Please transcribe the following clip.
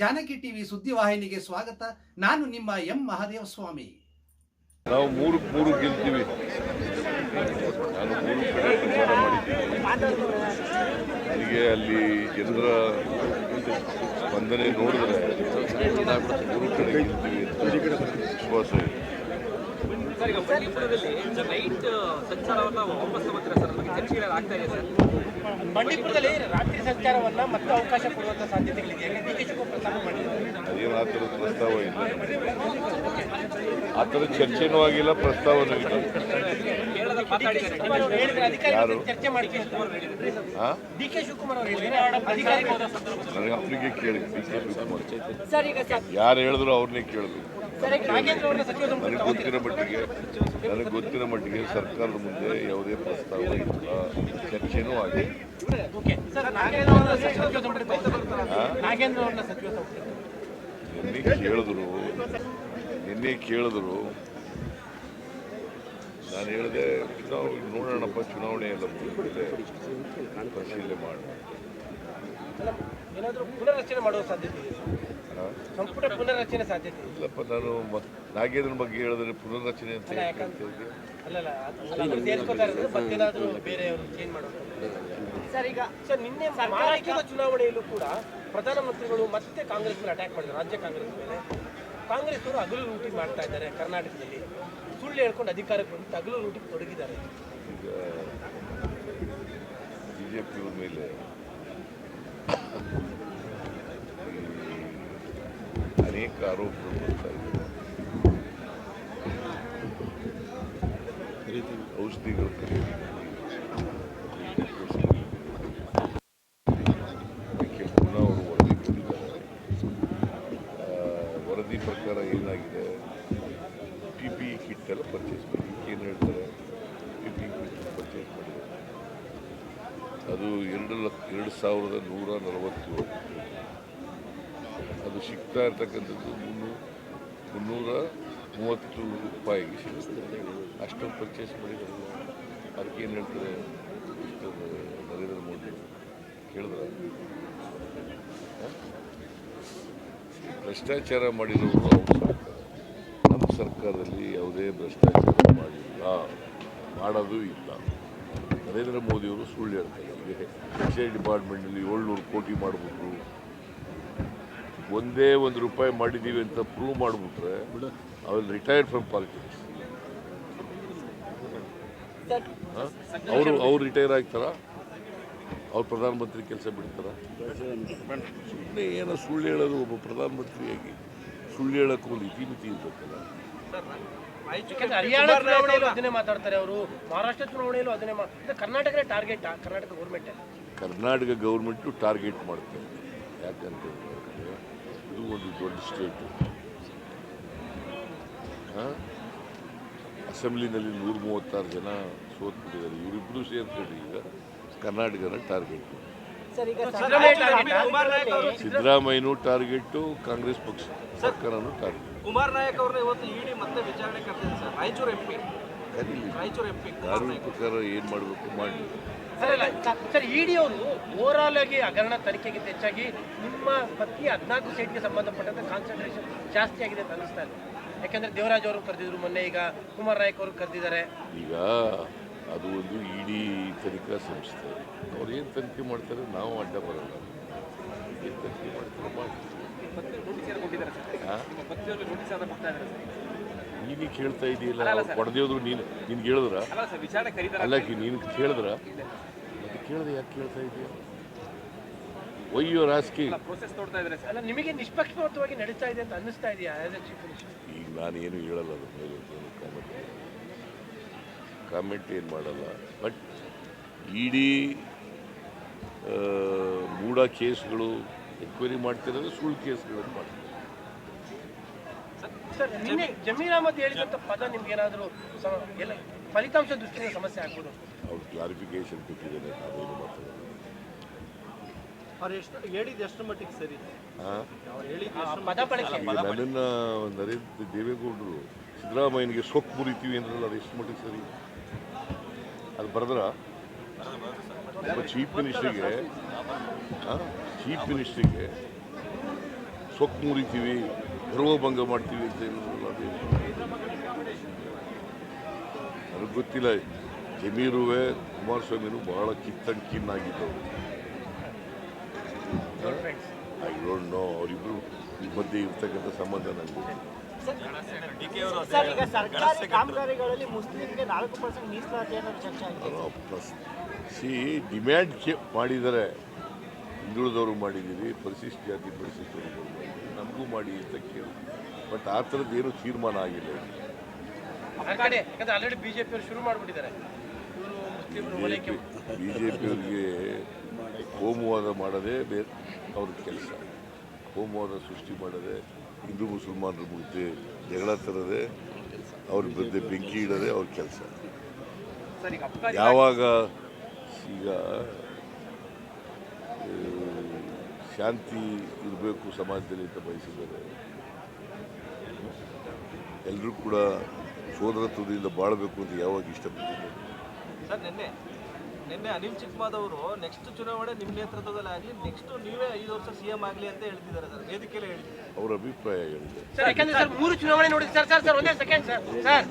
Janaki TV ಸುದ್ದಿವಾಹಿನಿಗೆ ಸ್ವಾಗತ. ನಾನು ನಿಮ್ಮ ಎಂ ಮಹಾದೇವ ಸ್ವಾಮಿ ನಾವು ಮೂರು ಮೂರು ಗೆಲ್ತೀವಿ ನನಗೆ ಅಲ್ಲಿ ಜನರ ಸ್ಪಂದನೆ ನೋಡಿದ್ರೆ ಮೂರು ಕಡೆ ಗೆಲ್ತೀವಿ ವಿಶ್ವಾಸ ಇದೆ. ಸರ್ ಈಗ ಬಂಡೀಪುರದಲ್ಲಿ ನೈಟ್ ಸಂಚಾರವನ್ನ ವಾಪಸ್ ತಗೋತೀರಾ ಸರ್? ನಮಗೆ ಚರ್ಚೆಗಳು ಆಗ್ತಾ ಇದೆ ಸರ್. ಬಂಡೀಪುರದಲ್ಲಿ ರಾತ್ರಿ ಸಂಚಾರವನ್ನ ಮತ್ತೆ ಅವಕಾಶ ಕೊಡುವಂತ ಸಾಧ್ಯತೆಗಳಿದೆ. ಡಿ ಕೆ ಶಿವಕುಮಾರ್ ಪ್ರಸ್ತಾಪ ಮಾಡಿದ್ದಾರೆ ಅದೇನು ಆ ಥರದ ಪ್ರಸ್ತಾವ ಇಲ್ಲ. ಆ ಥರದ ಚರ್ಚೆನೂ ಆಗಿಲ್ಲ ಪ್ರಸ್ತಾವನೂ ಇಲ್ಲ? ಚರ್ಚೆ ಮಾಡಿ ಡಿ ಕೆ ಶಿವಕುಮಾರ್ ಅವರು ಹೇಳಿದ್ರೆ. ನನಗೆ ಕೇಳಿ ಡಿ ಕೆ ಶಿವಕುಮಾರ್. ಯಾರು ಹೇಳಿದ್ರು ಅವ್ರನ್ನೇ ಕೇಳಬೇಕು. ನನಗೆ ಗೊತ್ತಿರೋ ಮಟ್ಟಿಗೆ ನನಗೆ ಗೊತ್ತಿರೋ ಮಟ್ಟಿಗೆ ಸರ್ಕಾರದ ಮುಂದೆ ಯಾವುದೇ ಪ್ರಸ್ತಾವ ಇಲ್ಲ. ಚರ್ಚೆನೂ ಆಗಿದೆ. ಸಂಪುಟ ನಿನ್ನೆ ಕೇಳಿದ್ರು ನಿನ್ನೆ ಕೇಳಿದ್ರು. ನಾನು ಹೇಳಿದೆ ಚುನಾವಣೆ ನೋಡೋಣಪ್ಪ ಚುನಾವಣೆ ಎಲ್ಲ ಮುಗಿದ್ಮೇಲೆ ಪರಿಶೀಲನೆ ಮಾಡೋಣ. ಸಂಪುಟ ಪುನರ್ರಚನೆ ಸಾಧ್ಯತೆ ಇಲ್ಲಪ್ಪ ನಾನು ನಾಗೇಂದ್ರನ ಬಗ್ಗೆ ಹೇಳಿದ್ರೆ ಪುನರ್ರಚನೆ ಅಂತ ಸರ್ ಈಗ ಸರ್ ನಿನ್ನೆ ಮಹಾರಾಷ್ಟ್ರದ ಚುನಾವಣೆಯಲ್ಲೂ ಕೂಡ ಪ್ರಧಾನಮಂತ್ರಿಗಳು ಮತ್ತೆ ಕಾಂಗ್ರೆಸ್ ಮೇಲೆ ಅಟ್ಯಾಕ್ ಮಾಡಿದ್ರು ರಾಜ್ಯ ಕಾಂಗ್ರೆಸ್ ಮೇಲೆ. ಕಾಂಗ್ರೆಸ್ ಅವರು ಹಗಲು ಲೂಟಿ ಮಾಡ್ತಾ ಇದ್ದಾರೆ ಕರ್ನಾಟಕದಲ್ಲಿ. ಸುಳ್ಳು ಹೇಳ್ಕೊಂಡು ಅಧಿಕಾರಕ್ಕೆ ಬಂದು ಹಗಲು ಲೂಟಿ ತೊಡಗಿದ್ದಾರೆ. ಈಗ ಬಿ ಜೆ ಪಿಯವ್ರ ಮೇಲೆ ಅನೇಕ ಆರೋಪಗಳು ಔಷಧಿಗಳು ವರದಿ ಕೊಟ್ಟಿದ್ದಾರೆ. ವರದಿ ಪ್ರಕಾರ ಏನಾಗಿದೆ? ಪಿ ಪಿ ಕಿಟ್ ಎಲ್ಲ ಪರ್ಚೇಸ್ ಮಾಡಿ. ಏನು ಕಿಟ್ ಪರ್ಚೇಸ್ ಅದು ಎರಡು ಲಕ್ಷ, ಎರಡು ಸಾವಿರದ ನೂರ ನಲವತ್ತೇಳು ಅದು ಸಿಗ್ತಾ ಇರ್ತಕ್ಕಂಥದ್ದು ಮುನ್ನೂರು ಮುನ್ನೂರ ಮೂವತ್ತು ರೂಪಾಯಿಗೆ ಸಿಗುತ್ತೆ. ಅಷ್ಟು ಪರ್ಚೇಸ್ ಮಾಡಿದ್ರು. ಅದಕ್ಕೆ ಏನು ಹೇಳ್ತಾರೆ ನರೇಂದ್ರ ಮೋದಿ ಕೇಳಿದ್ರ? ಭ್ರಷ್ಟಾಚಾರ ಮಾಡಿರೋರು ನಮ್ಮ ಸರ್ಕಾರದಲ್ಲಿ ಯಾವುದೇ ಭ್ರಷ್ಟಾಚಾರ ಮಾಡಿಲ್ಲ. ಮಾಡೋದು ಇಲ್ಲ. ನರೇಂದ್ರ ಮೋದಿಯವರು ಸುಳ್ಳು ಹೇಳ್ತಾರೆ. ಎಕ್ಸೈಸ್ ಡಿಪಾರ್ಟ್ಮೆಂಟಲ್ಲಿ ಏಳ್ನೂರು ಕೋಟಿ ಮಾಡಿಬಿಟ್ರು. ಒಂದೇ ಒಂದು ರೂಪಾಯಿ ಮಾಡಿದ್ದೀವಿ ಅಂತ ಪ್ರೂವ್ ಮಾಡಿಬಿಟ್ರೆ ಅವ್ರು ರಿಟೈರ್ಡ್ ಫ್ರಮ್ ಪಾಲಿಟಿಕ್ಸ್ ಅವರು ಅವ್ರು ರಿಟೈರ್ ಆಗ್ತಾರ? ಅವ್ರು ಪ್ರಧಾನಮಂತ್ರಿ ಕೆಲಸ ಬಿಡ್ತಾರ? ಸುಮ್ಮನೆ ಏನೋ ಸುಳ್ಳು ಹೇಳೋದು ಒಬ್ಬ ಪ್ರಧಾನಮಂತ್ರಿಯಾಗಿ ಸುಳ್ಳು ಹೇಳೋಕ್ಕೂ ಒಂದು ಇತಿಮಿತಿ ಇರಬೇಕಲ್ಲ ಯಾಕಂದ್ರೆ ಹರಿಯಾಣ ಚುನಾವಣೆಯಲ್ಲೂ ಅದನ್ನೇ ಮಾತಾಡ್ತಾರೆ ಅವರು. ಮಹಾರಾಷ್ಟ್ರ ಚುನಾವಣೆಯಲ್ಲೂ ಅದನ್ನೇ ಕರ್ನಾಟಕನೇ target Karnataka government Karnataka government target ಮಾಡ್ತಾರೆ ಯಾಕಂತ ಹೇಳಿದ್ರೆ ಒಂದು ದೊಡ್ಡ ಸ್ಟೇಟು. ಅಸೆಂಬ್ಲಿನಲ್ಲಿ ನೂರ ಮೂವತ್ತಾರು ಜನ ಸೋತ್ಬಿಟ್ಟಿದ್ದಾರೆ. ಇವರಿಬ್ಬರು ಸೇರ್ಕೊಂಡು ಈಗ ಕರ್ನಾಟಕನ ಟಾರ್ಗೆಟ್. ಸರ್ ಈಗ ಸಿದ್ದರಾಮಯ್ಯನೂ ಟಾರ್ಗೆಟ್ಟು ಕಾಂಗ್ರೆಸ್ ಪಕ್ಷ ಸರ್ಕಾರನೂ ಟಾರ್ಗೆಟ್. ಕುಮಾರ್ ನಾಯಕ್ ಅವ್ರನ್ನ ಇವತ್ತು ಇಡಿ ಮತ್ತೆ ವಿಚಾರಣೆ ಕರೆದಿದೆ ಸರ್. ರಾಯಚೂರು ಎಂಪಿ ಕರೀಲಿ. ರಾಯಚೂರು ಎಂ ಪಿ ಕಾನೂನು ಪ್ರಕಾರ ಏನು ಮಾಡಬೇಕು ಮಾಡಿ ಸರ್ ಇಲ್ಲ, ಸರ್ ಇಡಿ ಅವರು ಓವರಾಲ್ ಆಗಿ ಹಗರಣ ತನಿಖೆಗಿಂತ ಹೆಚ್ಚಾಗಿ ನಿಮ್ಮ ಪತ್ನಿ ಹದಿನಾಲ್ಕು ಸೀಟ್ಗೆ ಸಂಬಂಧಪಟ್ಟಂತೆ ಕಾನ್ಸಂಟ್ರೇಷನ್ ಜಾಸ್ತಿ ಆಗಿದೆ ಅಂತ ಅನಿಸ್ತಾ ಇದೆ. ಯಾಕಂದ್ರೆ ದೇವರಾಜ್ ಅವರು ಕರೆದಿದ್ರು ಮೊನ್ನೆ ಈಗ ಕುಮಾರ್ ನಾಯಕ್ ಅವರು ಕರೆದಿದ್ದಾರೆ. ಈಗ ಅದು ಒಂದು ಇಡೀ ತನಿಖಾ ಸಂಸ್ಥೆ. ಅವ್ರು ಏನು ತನಿಖೆ ಮಾಡ್ತಾರೆ? ನಾವು ಅಡ್ಡ ಬರಲ್ಲ. ಏನು ತನಿಖೆ ಮಾಡ್ತಾರೆ? ಮಾಡಿ ನೀನೇ ಕೇಳ್ತಾ ಇದೆಯಲ್ಲ ಹೊಡೆದೇವ್ರು ನೀನು ನಿನ್ಗೆ ಹೇಳಿದ್ರ ಅಲ್ಲ ನೀನು ಕೇಳಿದ್ರ? ಮತ್ತೆ ಕೇಳ್ದೆ ಯಾಕೆ ಕೇಳ್ತಾ ಇದೆಯಾ? ರಾಸ್ಕಿ ಇದ್ದಾರೆ ಸರ್. ಅಲ್ಲ ನಿಮಗೆ ನಿಷ್ಪಕ್ಷಪಾತವಾಗಿ ನಡೀತಾ ಇದೆ ಅಂತ ಅನ್ನಿಸ್ತಾ ಇದೆಯಾ ಈಗ ನಾನೇನು ಹೇಳಲ್ಲ ಅದ್ರ ಮೇಲೆ ಕಾಮೆಂಟ್ ಕಾಮೆಂಟ್ ಏನು ಮಾಡಲ್ಲ. ಬಟ್ ಇಡೀ ಮೂಡ ಕೇಸ್ಗಳು ಎನ್ಕ್ವೈರಿ ಮಾಡ್ತಿರೋದು ಸುಳ್ಳು ಕೇಸ್ಗಳನ್ನು ಮಾಡ್ತಾರೆ ನಿನ್ನೆ ಜಮೀರ್ ಅಹಮದ್ ಹೇಳಿದಂಥ ಪದ ನಿಮ್ಗೆ ಏನಾದರೂ ಎಲ್ಲ ಫಲಿತಾಂಶ ದೃಷ್ಟಿಯಿಂದ ಸಮಸ್ಯೆ ಆಗ್ಬೋದು? ಅವ್ರು ಕ್ಲಾರಿಫಿಕೇಶನ್ ಕೊಟ್ಟಿದ್ದಾರೆ ಸರಿ? ಬಳಕೆ ಈಗ ನನ್ನನ್ನು ನರೇಂದ್ರ ದೇವೇಗೌಡರು ಸಿದ್ದರಾಮಯ್ಯನಿಗೆ ಸೊಕ್ಕು ಮುರಿತೀವಿ ಅಂದ್ರಲ್ಲ ಅದು ಎಷ್ಟು ಮಟ್ಟಿಗೆ ಸರಿ? ಅದು ಬರೆದ್ರ? ಒಬ್ಬ ಚೀಫ್ ಮಿನಿಸ್ಟ್ರಿಗೆ ಚೀಫ್ ಮಿನಿಸ್ಟ್ರಿಗೆ ಸೊಕ್ಕು ಮುರಿತೀವಿ ಗರ್ವಭಂಗ ಮಾಡ್ತೀವಿ ಅಂತ ಹೇಳೋದಲ್ಲ ಅದೇ. ನನಗೆ ಗೊತ್ತಿಲ್ಲ ಜಮೀರುವೆ ಕುಮಾರಸ್ವಾಮಿನೂ ಬಹಳ ಕಿತ್ತಂಡ್ ಕಿನ್ನಾಗಿದ್ದವರು ಐ ಡೋಂಟ್ ನೋ ಅವರಿಬ್ಬರು ಮಧ್ಯೆ ಇರ್ತಕ್ಕಂಥ ಸಂಬಂಧ ನನಗೆ ಸಿ ಡಿಮ್ಯಾಂಡ್ ಮಾಡಿದರೆ ಹಿಂದುಳಿದವರು ಮಾಡಿದ್ದೀರಿ ಪರಿಶಿಷ್ಟ ಜಾತಿ ಪರಿಶಿಷ್ಟವರು ನಮಗೂ ಮಾಡಿ ಅಂತ ಕೇಳಿ. ಬಟ್ ಆ ಥರದ್ದು ಏನು ತೀರ್ಮಾನ ಆಗಿಲ್ಲ ಆಲ್ರೆಡಿ ಶುರು ಮಾಡಿಬಿಟ್ಟಿದ್ದಾರೆ. ಬಿ ಜೆ ಪಿಯವ್ರಿಗೆ ಕೋಮುವಾದ ಮಾಡೋದೇ ಬೇರೆ ಅವ್ರ ಕೆಲಸ. ಕೋಮುವಾದ ಸೃಷ್ಟಿ ಮಾಡದೆ ಹಿಂದೂ ಮುಸಲ್ಮಾನರ ಮುಂದೆ ಜಗಳ ತರದೆ ಅವ್ರ ಮಧ್ಯೆ ಬೆಂಕಿ ಇಡೋದೇ ಅವ್ರ ಕೆಲಸ. ಯಾವಾಗ ಈಗ ಶಾಂತಿ ಇರಬೇಕು ಸಮಾಜದಲ್ಲಿ ಅಂತ ಬಯಸಿದ್ದಾರೆ. ಎಲ್ಲರೂ ಕೂಡ ಸೋದರತ್ವದಿಂದ ಬಾಳಬೇಕು ಅಂತ ಯಾವಾಗ ಇಷ್ಟಪಟ್ಟಿದ್ದಾರೆ ಸರ್ ನಿನ್ನೆ ನಿನ್ನೆ ಅನಿಲ್ ಚಿಕ್ಮಾದವರು ನೆಕ್ಸ್ಟ್ ಚುನಾವಣೆ ನಿಮ್ಮ ನೇತೃತ್ವದಲ್ಲಿ ಆಗಲಿ ನೆಕ್ಸ್ಟ್ ನೀವೇ ಐದು ವರ್ಷ ಸಿ ಎಂ ಆಗಲಿ ಅಂತ ಹೇಳ್ತಿದ್ದಾರೆ ಸರ್. ವೇದಿಕೆಯಲ್ಲೇ ಹೇಳಿ ಅವರ ಅಭಿಪ್ರಾಯ ಹೇಳಿದೆ ಸರ್ ಯಾಕಂದ್ರೆ ಸರ್ ಮೂರು ಚುನಾವಣೆ ನೋಡಿದ್ರೆ ಸರ್ ಸರ್ ಸರ್ ಒಂದೇ ಸೆಕೆಂಡ್ ಸರ್ ಸರ್.